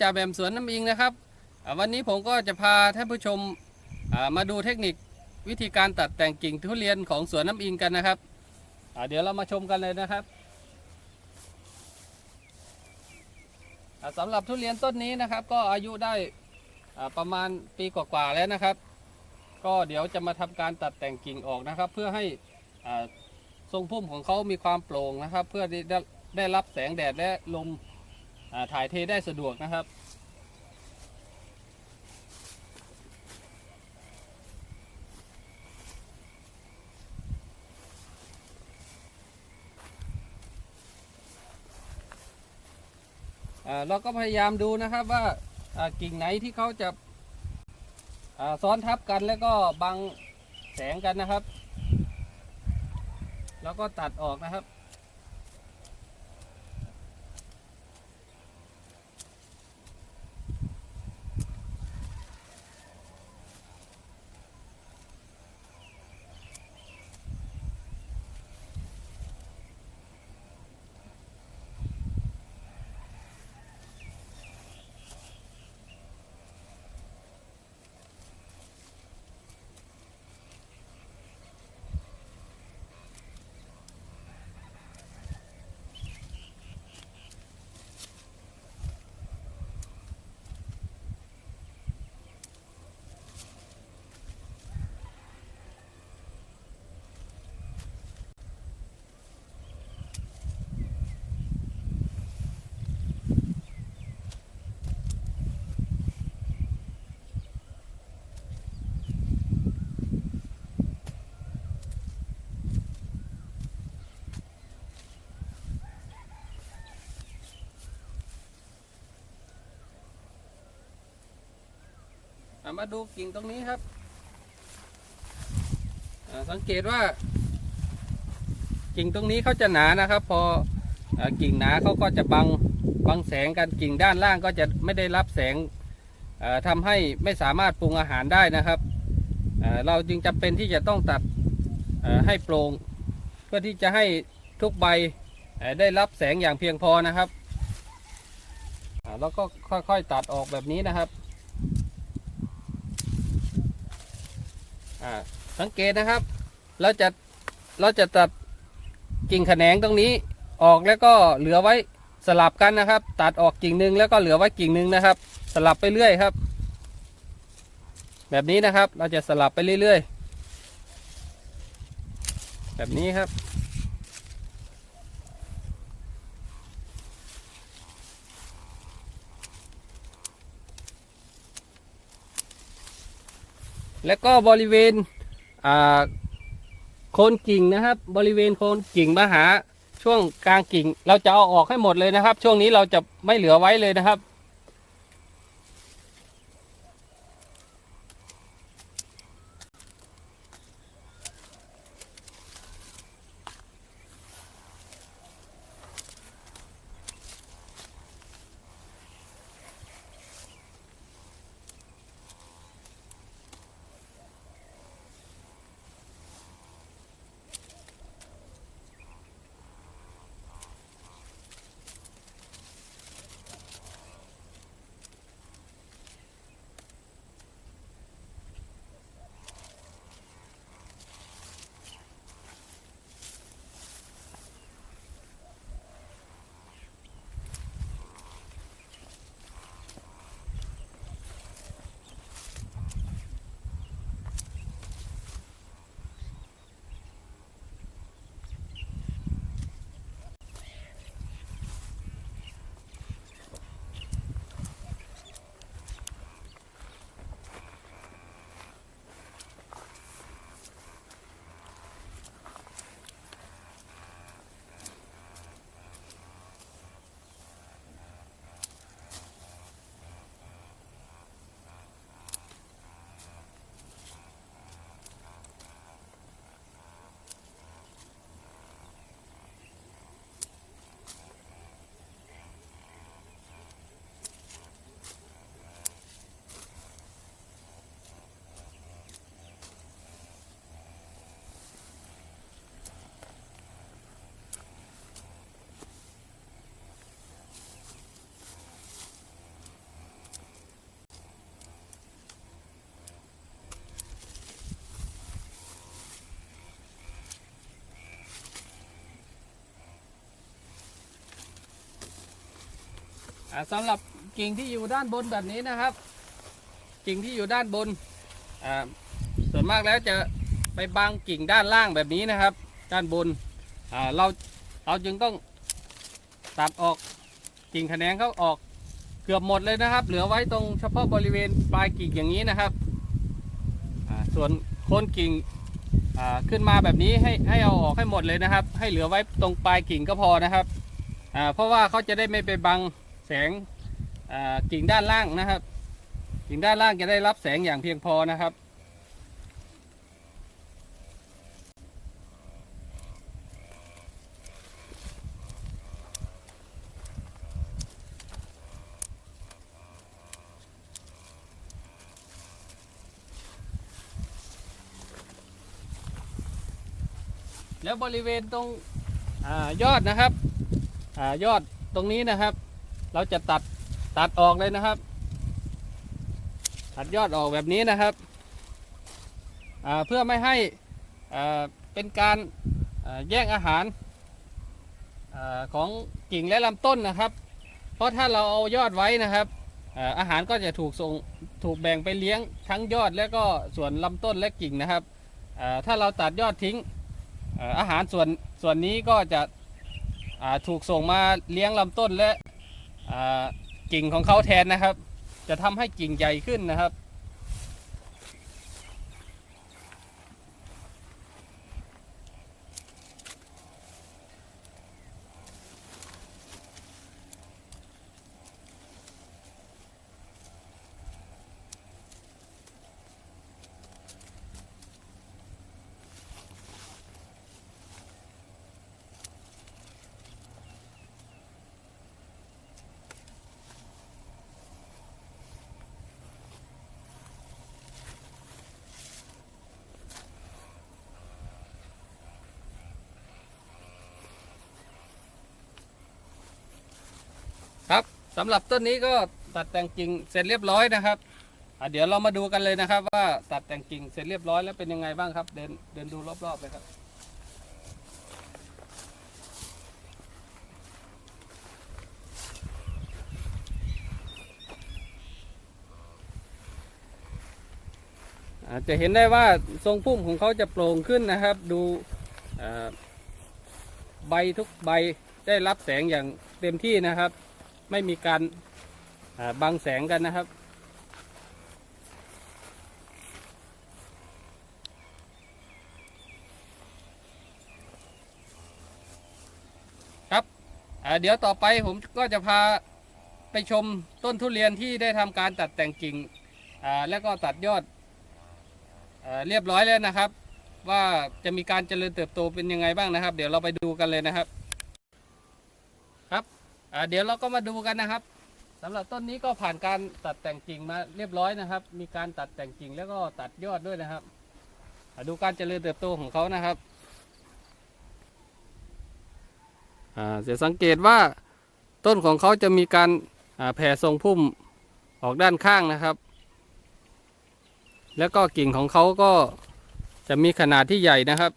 จ่าแบมสวนน้ำอิงนะครับวันนี้ผมก็จะพาท่านผู้ชมมาดูเทคนิควิธีการตัดแต่งกิ่งทุเรียนของสวนน้ำอิงกันนะครับเดี๋ยวเรามาชมกันเลยนะครับสำหรับทุเรียนต้นนี้นะครับ ก็อายุได้ประมาณปีกว่าๆแล้วนะครับ ก็เดี๋ยวจะมาทำการตัดแต่งกิ่งออกนะครับ เพื่อให้ทรงพุ่มของเขามีความโปร่งนะครับ เพื่อได้ได้รับแสงแดดและลม ถ่ายเทได้สะดวกนะครับ เราก็พยายามดูนะครับว่ากิ่งไหนที่เขาจะาซ้อนทับกันแล้วก็บังแสงกันนะครับ แล้วก็ตัดออกนะครับ มาดูกิ่งตรงนี้ครับ สังเกตว่า กิ่งตรงนี้เขาจะหนานะครับ พออกิ่งหนาเขาก็จะบังบังแสงกันกิ่งด้านล่างก็จะไม่ได้รับแสงอ่าทำให้ไม่สามารถปรุงอาหารได้นะครับ เราจึงจำเป็นที่จะต้องตัดให้โปร่งเพื่อที่จะให้ทุกใบได้รับแสงอย่างเพียงพอนะครับแล้วก็ค่อยๆตัดออกแบบนี้นะครับ อ่าสังเกตนะครับ เราจะเราจะตัดกิ่งแขนงตรงนี้ออกแล้วก็เหลือไว้สลับกันนะครับ ตัดออกกิ่งหนึ่งแล้วก็เหลือไว้กิ่งหนึ่งนะครับ สลับไปเรื่อยครับ แบบนี้นะครับเราจะสลับไปเรื่อยๆ แบบนี้ครับ แล้วก็บริเวณโคนกิ่งนะครับ บริเวณโคนกิ่งมาหาช่วงกลางกิ่ง เราจะเอาออกให้หมดเลยนะครับ ช่วงนี้เราจะไม่เหลือไว้เลยนะครับ สำหรับกิ่งที่อยู่ด้านบนแบบนี้นะครับ กิ่งที่อยู่ด้านบนส่วนมากแล้วจะไปบังกิ่งด้านล่างแบบนี้นะครับ ด้านบนเราเราจึงต้องตัดออกกิ่งแขนงเขาออกเกือบหมดเลยนะครับ เหลือไว้ตรงเฉพาะบริเวณปลายกิ่งอย่างนี้นะครับส่วนโคนกิ่งขึ้นมาแบบนี้ให้ให้เอาออกให้หมดเลยนะครับ ให้เหลือไว้ตรงปลายกิ่งก็พอนะครับเพราะว่าเขาจะได้ไม่ไปบัง แสงกิ่งด้านล่างนะครับ กิ่งด้านล่างจะได้รับแสงอย่างเพียงพอนะครับ แล้วบริเวณตรงอยอดนะครับอยอดตรงนี้นะครับ เราจะตัดตัดออกเลยนะครับ ตัดยอดออกแบบนี้นะครับเพื่อไม่ให้เป็นการแย่งอาหารอของกิ่งและลำต้นนะครับ เพราะถ้าเราเอายอดไว้นะครับอาหารก็จะถูกส่งถูกแบ่งไปเลี้ยงทั้งยอดและก็ส่วนลำต้นและกิ่งนะครับ ถ้าเราตัดยอดทิ้งอาหารส่วนส่วนนี้ก็จะถูกส่งมาเลี้ยงลำต้นและ กิ่งของเขาแทนนะครับ จะทำให้กิ่งใหญ่ขึ้นนะครับ สำหรับต้นนี้ก็ตัดแต่งกิ่งเสร็จเรียบร้อยนะครับอะเดี๋ยวเรามาดูกันเลยนะครับ ว่าตัดแต่งกิ่งเสร็จเรียบร้อยแล้วเป็นยังไงบ้างครับ เดินเดินดูรอบๆเลยครับ อาจจะเห็นได้ว่าทรงพุ่มของเขาจะโปร่งขึ้นนะครับ ดูอ่าใบทุกใบได้รับแสงอย่างเต็มที่นะครับ ไม่มีการบังแสงกันนะครับ ครับเดี๋ยวต่อไปผมก็จะพาไปชมต้นทุเรียนที่ได้ทำการตัดแต่งกิ่งแล้วก็ตัดยอดเรียบร้อยแล้วนะครับ ว่าจะมีการเจริญเติบโตเป็นยังไงบ้างนะครับ เดี๋ยวเราไปดูกันเลยนะครับ เดี๋ยวเราก็มาดูกันนะครับสำหรับต้นนี้ก็ผ่านการตัดแต่งกิ่งมาเรียบร้อยนะครับ มีการตัดแต่งกิ่งแล้วก็ตัดยอดด้วยนะครับดูการเจริญเติบโตของเขานะครับจะสังเกตว่าต้นของเขาจะมีการแผ่ทรงพุ่มออกด้านข้างนะครับ แล้วก็กิ่งของเขาก็จะมีขนาดที่ใหญ่นะครับ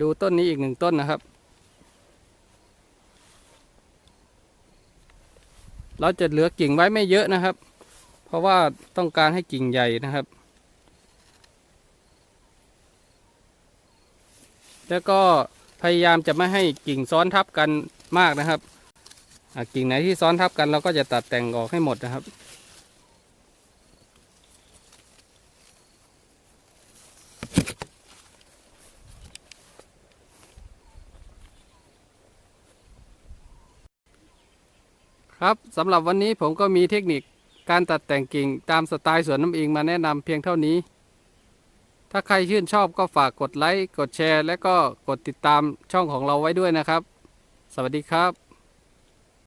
ดูต้นนี้อีกหนึ่งต้นนะครับ เราจะเหลือกิ่งไว้ไม่เยอะนะครับ เพราะว่าต้องการให้กิ่งใหญ่นะครับ แล้วก็พยายามจะไม่ให้กิ่งซ้อนทับกันมากนะครับ กิ่งไหนที่ซ้อนทับกันเราก็จะตัดแต่งออกให้หมดนะครับ ครับสำหรับวันนี้ผมก็มีเทคนิคการตัดแต่งกิ่งตามสไตล์สวนน้ำอิงมาแนะนำเพียงเท่านี้ ถ้าใครชื่นชอบก็ฝากกดไลค์ กดแชร์ และก็กดติดตามช่องของเราไว้ด้วยนะครับ สวัสดีครับ